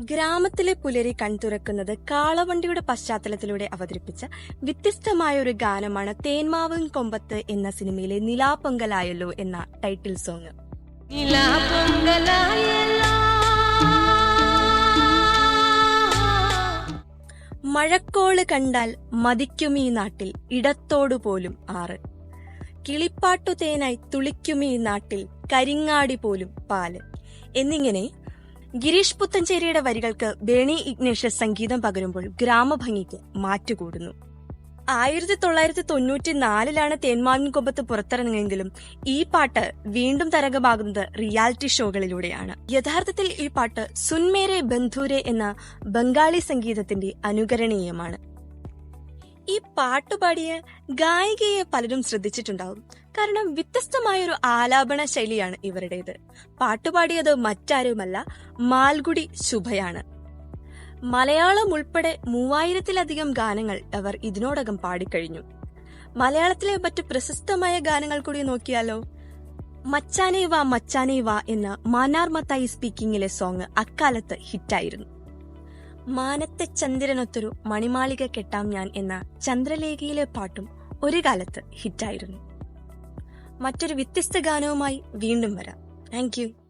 ഗ്രാമത്തിലെ പുലരി കൺതുറക്കുന്നത് കാളവണ്ടിയുടെ പശ്ചാത്തലത്തിലൂടെ അവതരിപ്പിച്ച വ്യത്യസ്തമായ ഒരു ഗാനമാണ് തേന്മാവൻ കൊമ്പത്ത് എന്ന സിനിമയിലെ നിലാപൊങ്കലായല്ലോ എന്ന ടൈറ്റിൽ സോങ്. മഴക്കോൾ കണ്ടാൽ മതിക്കും ഈ നാട്ടിൽ ഇടത്തോടു പോലും ആറ്. കിളിപ്പാട്ടു തേനായി തുളിക്കും ഈ നാട്ടിൽ കരിങ്ങാടി പോലും പാൽ. എന്നിങ്ങനെ ഗിരീഷ് പുത്തഞ്ചേരിയുടെ വരികൾക്ക് ബേണി ഇഗ്നേഷ്യസ് സംഗീതം പകരുമ്പോൾ ഗ്രാമഭംഗിക്ക് മാറ്റുകൂടുന്നു. ആയിരത്തി തൊള്ളായിരത്തി തൊണ്ണൂറ്റി നാലിലാണ് തേന്മാവിൻ കൊമ്പത്ത് പുറത്തിറങ്ങിയെങ്കിലും ഈ പാട്ട് വീണ്ടും തരംഗമാകുന്നത് റിയാലിറ്റി ഷോകളിലൂടെയാണ്. യഥാർത്ഥത്തിൽ ഈ പാട്ട് സുൻമേരെ ബന്ധൂരെ എന്ന ബംഗാളി സംഗീതത്തിന്റെ അനുകരണീയമാണ്. ഈ പാട്ടുപാടിയ ഗായികയെ പലരും ശ്രദ്ധിച്ചിട്ടുണ്ടാവും. കാരണം വ്യത്യസ്തമായൊരു ആലാപന ശൈലിയാണ് ഇവരുടേത്. പാട്ടുപാടിയത് മറ്റാരുമല്ല മാൽഗുടി ശുഭയാണ്. മലയാളം ഉൾപ്പെടെ മൂവായിരത്തിലധികം ഗാനങ്ങൾ അവർ ഇതിനോടകം പാടിക്കഴിഞ്ഞു. മലയാളത്തിലെ മറ്റു പ്രശസ്തമായ ഗാനങ്ങൾ കൂടി നോക്കിയാലോ. മച്ചാനേ വാ മച്ചാനേ വാ എന്ന മാനാർ മത്തായി സ്പീക്കിംഗിലെ സോങ് അക്കാലത്ത് ഹിറ്റായിരുന്നു. മാനത്തെ ചന്ദ്രനൊത്തൊരു മണിമാളിക കെട്ടാം ഞാൻ എന്ന ചന്ദ്രലേഖയിലെ പാട്ടും ഒരു കാലത്ത് ഹിറ്റായിരുന്നു. മറ്റൊരു വ്യത്യസ്ത ഗാനവുമായി വീണ്ടും വരാം. താങ്ക്